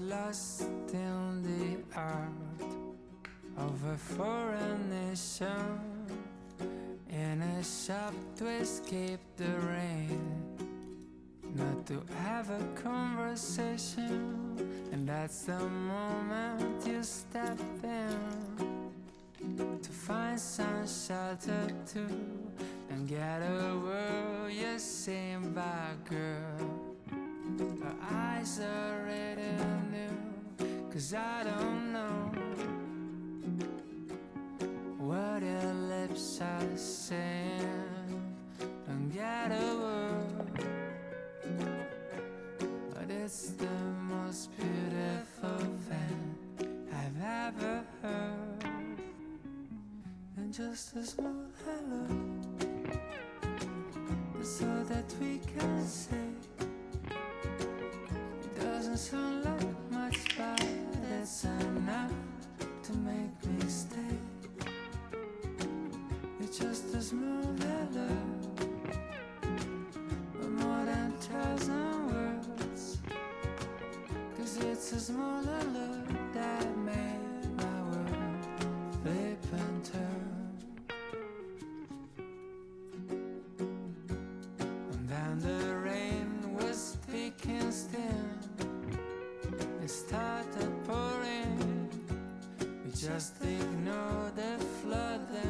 lost in the art of a foreign nation. In a shop to escape the rain not to have a conversation. And that's the moment you step in to find some shelter too and get a word you seen by girl. Her eyes are cause I don't know what your lips are saying. Don't get a word but it's the most beautiful thing I've ever heard. And just a small just ignored the flood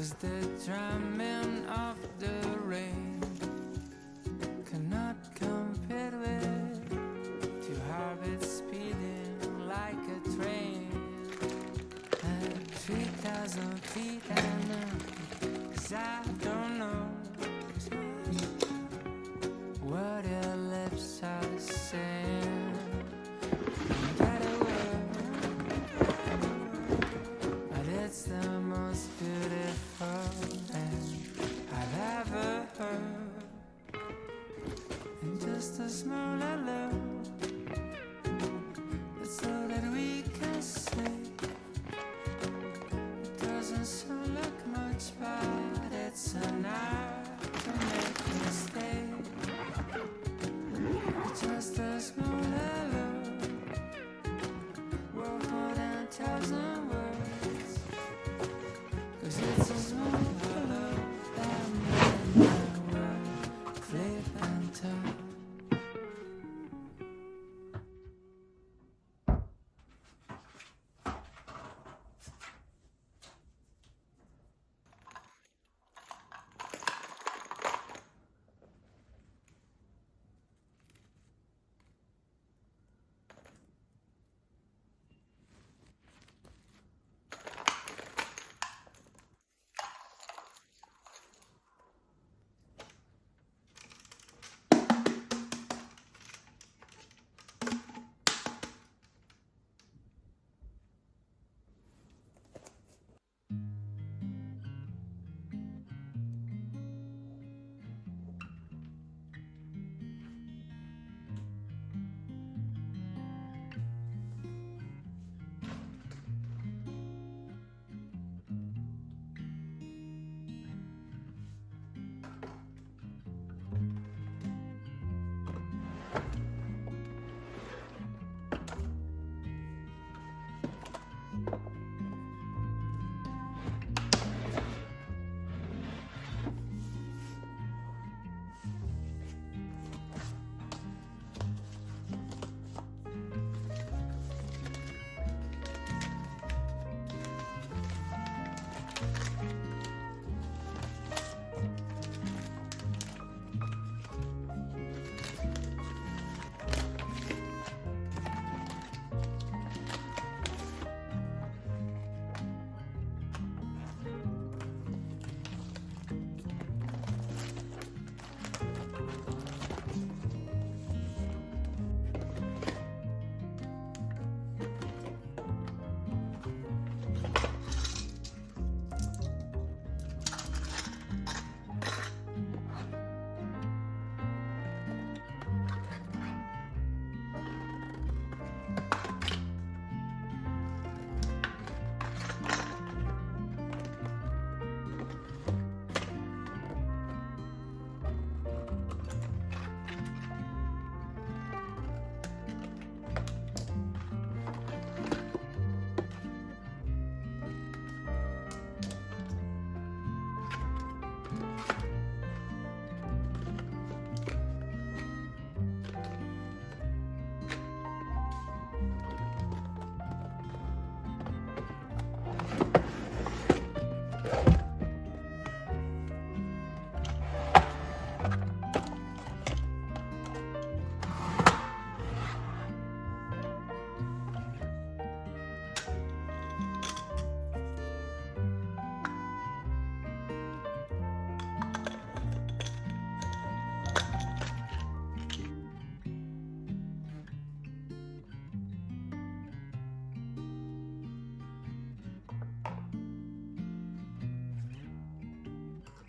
Cause the drumming of the rain cannot compete with two hearts speeding like a train. At 3,000 feet and uh, time.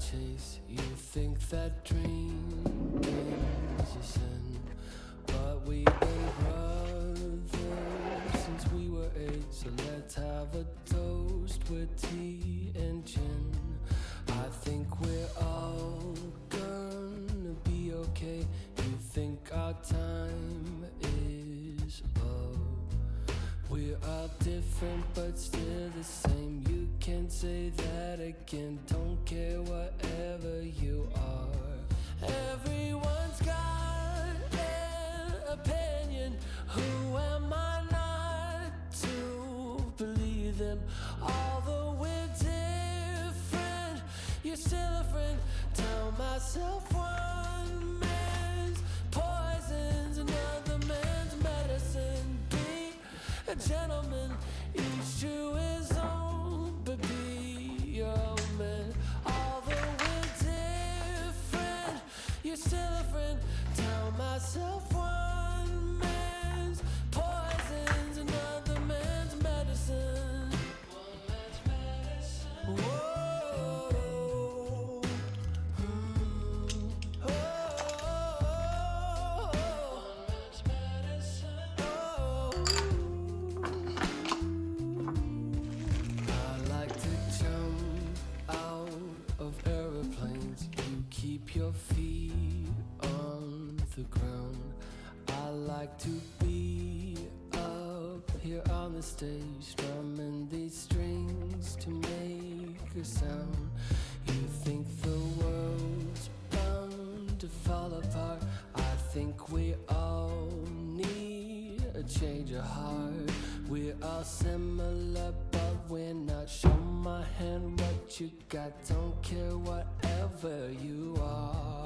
chase. You think that dream is a sin, but we've been brothers since we were eight, so let's have a toast with tea and gin. I think we're all gonna be okay. You think our time is up? We're all different, but still the same. You can't say that again. Don't care a. Tell myself one man's poison's another man's medicine. Be strumming these strings to make a sound. You think the world's bound to fall apart. I think we all need a change of heart. We're all similar, but we're not. Show my hand what you got. Don't care whatever you are.